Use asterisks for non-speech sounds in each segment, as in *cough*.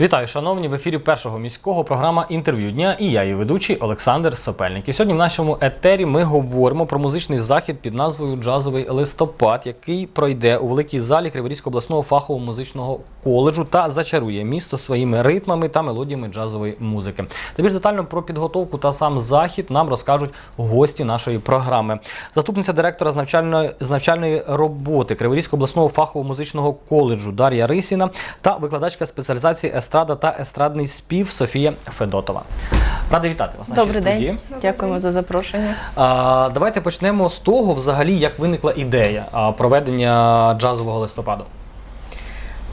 Вітаю, шановні, в ефірі першого міського програма інтерв'ю дня і я, її ведучий Олександр Сопельник. І сьогодні в нашому етері ми говоримо про музичний захід під назвою Джазовий листопад, який пройде у великій залі Криворізького обласного фахового музичного коледжу та зачарує місто своїми ритмами та мелодіями джазової музики. Та більш детально про підготовку та сам захід нам розкажуть гості нашої програми. Заступниця директора з навчальної, з навчальної роботи Криворізького обласного фахового музичного коледжу Дар'я Рисіна та викладачка спеціалізації естрада та естрадний спів Софія Федотова. Рада вітати вас Добрий нашій день. студії. дякуємо за запрошення. А, давайте почнемо з того, взагалі, як виникла ідея а, проведення джазового листопаду.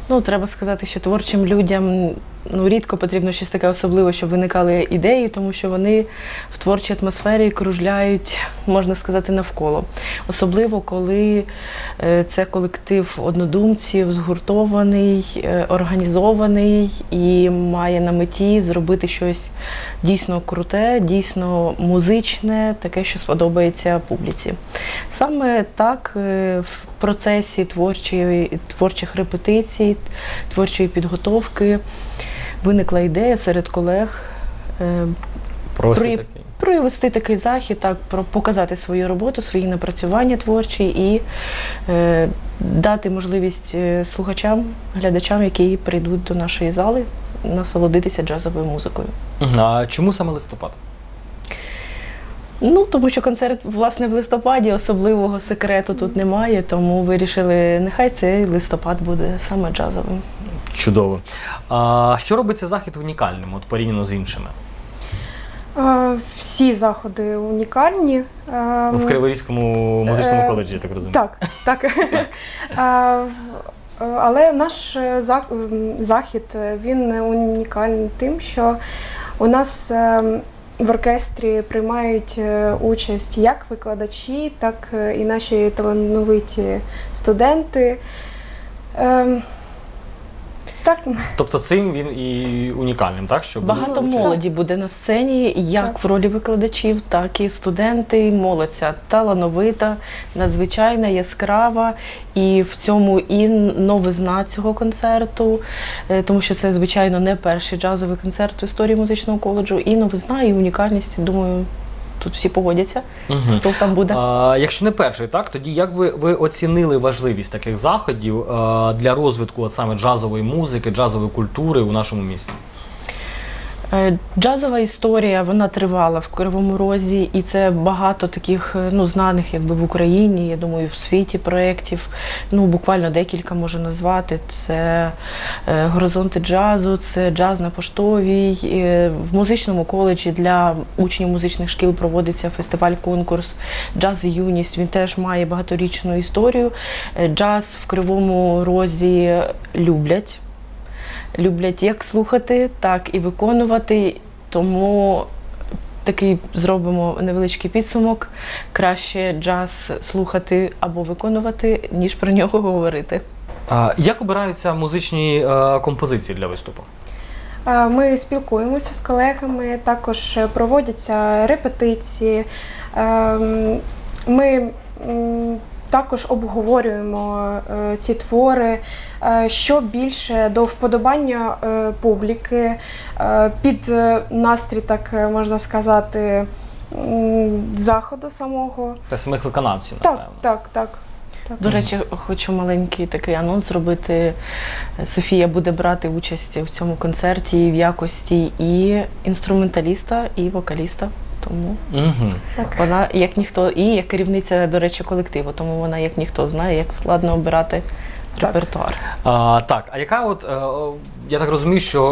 Ну, треба сказати, що творчим людям ну, рідко потрібно щось таке особливе, щоб виникали ідеї, тому що вони в творчій атмосфері кружляють, можна сказати, навколо. Особливо, коли е, це колектив однодумців, згуртований, е, організований і має на меті зробити щось дійсно круте, дійсно музичне, таке, що сподобається публіці. Саме так е, в процесі творчої, творчих репетицій, творчої підготовки виникла ідея серед колег е, При- такий. провести такий захід, так, про показати свою роботу, свої напрацювання творчі і е, дати можливість е, слухачам, глядачам, які прийдуть до нашої зали, насолодитися джазовою музикою. А чому саме листопад? Ну, тому що концерт, власне, в листопаді особливого секрету тут немає, тому вирішили, нехай цей листопад буде саме джазовим. Чудово. А, що робить цей захід унікальним, от порівняно з іншими? Всі заходи унікальні. Е, В Криворізькому музичному Е, коледжі, я так розумію. Так, так. Але наш е, захід е, він унікальний тим, що у нас е, в оркестрі приймають участь як викладачі, так і наші талановиті студенти. Так, Тобто цим він і унікальним, так? Що Багато молоді буде на сцені, як Так. в ролі викладачів, так і студенти. Молодь ця талановита, надзвичайна, яскрава. І в цьому і новизна цього концерту, е, тому що це, звичайно, не перший джазовий концерт в історії музичного коледжу. І новизна, і унікальність. Думаю, тут всі погодяться, угу. хто там буде. А, якщо не перший, так тоді як ви, ви оцінили важливість таких заходів а, для розвитку от саме джазової музики, джазової культури у нашому місті? Е, Джазова історія вона тривала в Кривому Розі, і це багато таких е, ну знаних, якби в Україні, я думаю, в світі проєктів. Ну буквально декілька можу назвати. Це е, горизонти джазу, це джаз на поштовій. В музичному коледжі для учнів музичних шкіл проводиться фестиваль-конкурс Джаз і юність. Він теж має багаторічну історію. Джаз в Кривому Розі люблять люблять як слухати, так і виконувати. Тому такий зробимо невеличкий підсумок. Краще джаз слухати або виконувати, ніж про нього говорити. А, як обираються музичні е, композиції для виступу? Ми спілкуємося з колегами, також проводяться репетиції. Ем, Ми також обговорюємо е, ці твори, е, що більше до вподобання е, публіки, е, під настрій, так можна сказати, заходу самого. Та самих виконавців, Так, напевно. так, так. так. До речі, хочу маленький такий анонс зробити. Софія буде брати участь у цьому концерті в якості і інструменталіста, і вокаліста. Тому Угу. так. вона як ніхто, і як керівниця, до речі, колективу, тому вона як ніхто знає, як складно обирати Так. репертуар. А, так, а яка от, е, я так розумію, що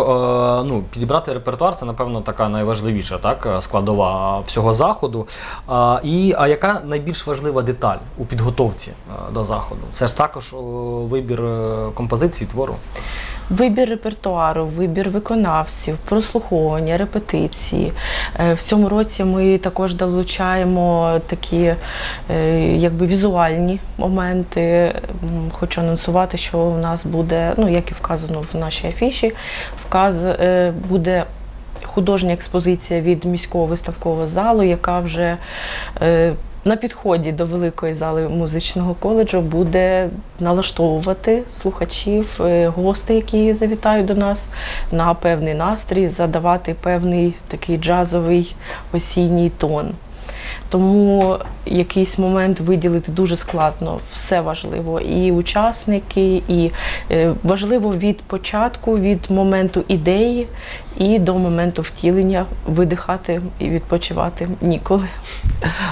е, ну, підібрати репертуар це, напевно, така найважливіша так, е, складова всього заходу. А, і, а яка найбільш важлива деталь у підготовці до заходу? Це ж також вибір композиції, твору. Вибір репертуару, вибір виконавців, прослуховування, репетиції. Е, В цьому році ми також долучаємо такі е, якби візуальні моменти. Хочу анонсувати, що у нас буде, ну як і вказано в нашій афіші, вказ е, буде художня експозиція від міського виставкового залу, яка вже на підході до великої зали музичного коледжу буде налаштовувати слухачів, е, гостей, які завітають до нас на певний настрій, задавати певний такий джазовий осінній тон. Тому якийсь момент виділити дуже складно, все важливо. І учасники, і е, важливо від початку, від моменту ідеї і до моменту втілення видихати і відпочивати ніколи.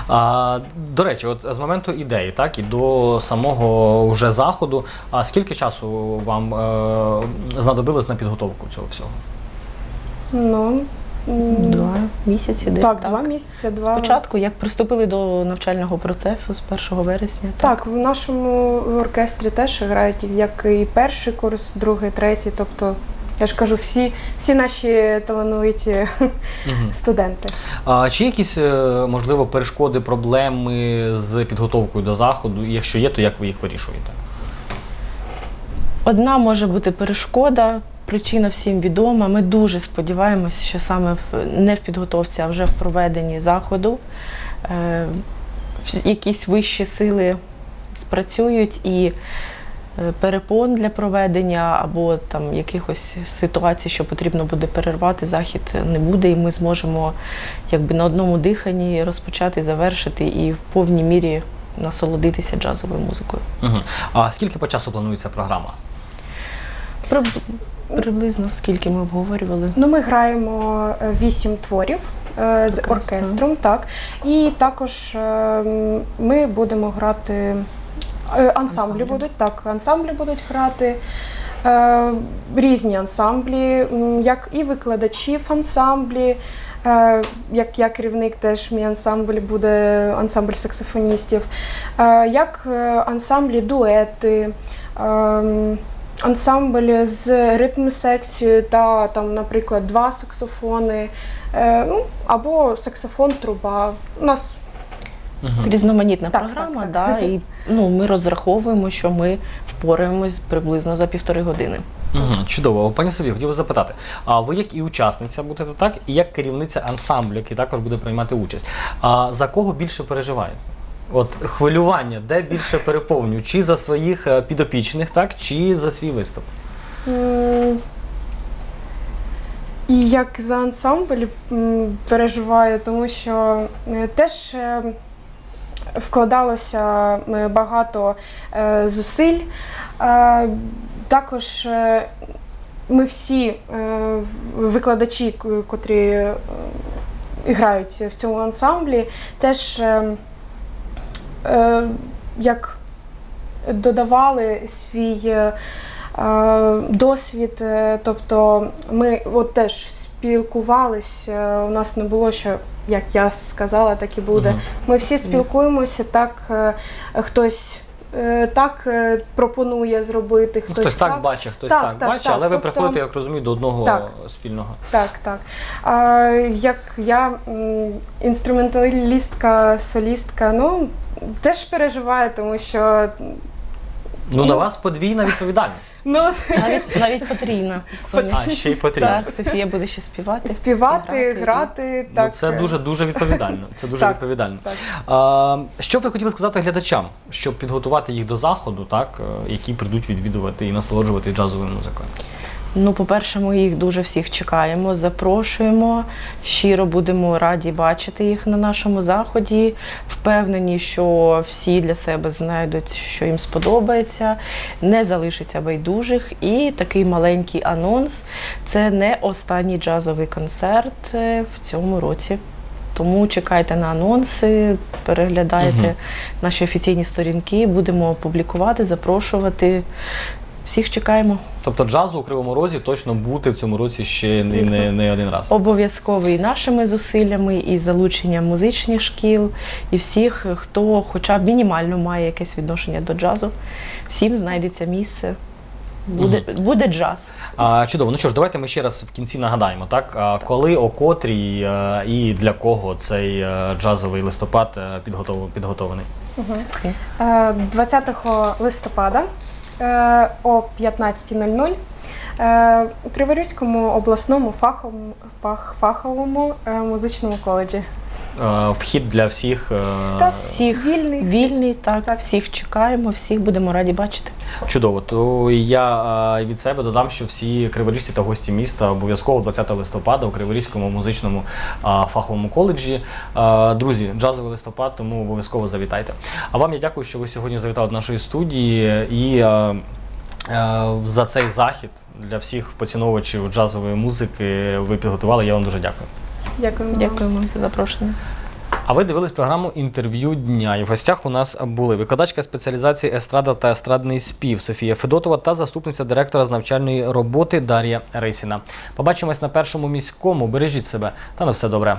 А, до речі, от з моменту ідеї, так і до самого вже заходу. А скільки часу вам е, знадобилось на підготовку цього всього? Ну, Два місяці десь так, так. два місяці, два. Спочатку, як приступили до навчального процесу з 1 вересня. Так, в нашому оркестрі теж грають як і перший курс, другий, третій. Тобто, я ж кажу, всі, всі наші талановиті Мгм. студенти. А, чи якісь, е, можливо, перешкоди, проблеми з підготовкою до заходу? І якщо є, то як ви їх вирішуєте? Одна може бути перешкода, причина всім відома. Ми дуже сподіваємося, що саме не в підготовці, а вже в проведенні заходу е, якісь вищі сили спрацюють і е, перепон для проведення або там якихось ситуацій, що потрібно буде перервати, захід не буде, і ми зможемо якби на одному диханні розпочати, завершити і в повній мірі насолодитися джазовою музикою. Угу. А скільки по часу планується програма? Приб- Приблизно скільки ми обговорювали. Ну, ми граємо е, вісім творів е, з Оркестром. так. І також е, ми будемо грати. Ансамблі будуть, так, ансамблі будуть грати. Різні ансамблі, як і викладачі в ансамблі. Як я керівник, теж мій ансамбль буде ансамбль саксофоністів, як ансамблі дуети, е, ансамбль з ритм-секцією та там, наприклад, два саксофони, е, ну, або саксофон, труба. У нас Угу. Різноманітна Так, програма, так, Да, так. і ну, ми розраховуємо, що ми впораємось приблизно за півтори години. Угу. Чудово. Пані Софію, хотів би запитати, а ви як і учасниця будете так, і як керівниця ансамблю, який також буде приймати участь. А за кого більше переживаєте? От хвилювання, де більше переповнюю? Чи за своїх е, підопічних, так, чи за свій виступ? і як за ансамбль переживаю, тому що е, теж е, вкладалося багато зусиль. Також ми всі викладачі, котрі е, грають в цьому ансамблі, теж е, е, як додавали свій е, е, досвід. Тобто ми от теж спілкувалися. У нас не було що, як я сказала, так і буде. Ми всі спілкуємося, так хтось. Е, Так е, пропонує зробити, Ну, хтось, хтось так бачить, хтось Так, так, так, бачить, так. але ви Тобто- приходите, як розумію, до одного Так. спільного. Так, так. А, як я інструменталістка, солістка, ну теж переживаю, тому що Ну, на Ну. вас подвійна відповідальність. *laughs* ну, Навіть навіть потрійна. А ще й потрібно. Так, Софія буде ще співати. співати, грати. грати, Ну, так. це дуже дуже відповідально. Це дуже Так. відповідально. Так. А, що б ви хотіли сказати глядачам, щоб підготувати їх до заходу, так е, які прийдуть відвідувати і насолоджувати джазовою музикою? Ну, по-перше, ми їх дуже всіх чекаємо, запрошуємо. Щиро будемо раді бачити їх на нашому заході. Впевнені, що всі для себе знайдуть, що їм сподобається, не залишиться байдужих. І такий маленький анонс це не останній джазовий концерт е, в цьому році. Тому чекайте на анонси, переглядайте Мгм. наші офіційні сторінки, будемо публікувати, запрошувати. Всіх чекаємо. Тобто джазу у Кривому Розі точно бути в цьому році ще не, не, не один раз. Обов'язково і нашими зусиллями, і залученням музичних шкіл, і всіх, хто хоча б мінімально має якесь відношення до джазу. Всім знайдеться місце. Буде, буде джаз. А, чудово. Ну що ж, давайте ми ще раз в кінці нагадаємо, так? А, коли, о котрій е, і для кого цей е, джазовий листопад е, підготов, підготований? Е, 20 листопада о 15.00 е, у Криворізькому обласному фаховому, фах, фаховому е, музичному коледжі. Е, вхід для всіх. е, Так. Всіх Вільний. вільний, так, Так. всіх чекаємо, всіх будемо раді бачити. Чудово. То я е, від себе додам, що всі криворіжці та гості міста обов'язково 20 листопада у Криворізькому музичному е, фаховому коледжі. Е, Друзі, джазовий листопад, тому обов'язково завітайте. А вам я дякую, що ви сьогодні завітали до нашої студії і. е, е, За цей захід для всіх поціновувачів джазової музики ви підготували. Я вам дуже дякую. Дякуємо. вам. Дякуємо за запрошення. А ви дивились програму інтерв'ю дня. І в гостях у нас були викладачка спеціалізації естрада та естрадний спів Софія Федотова та заступниця директора з навчальної роботи Дар'я Рисіна. Побачимось на першому міському. Бережіть себе та на все добре.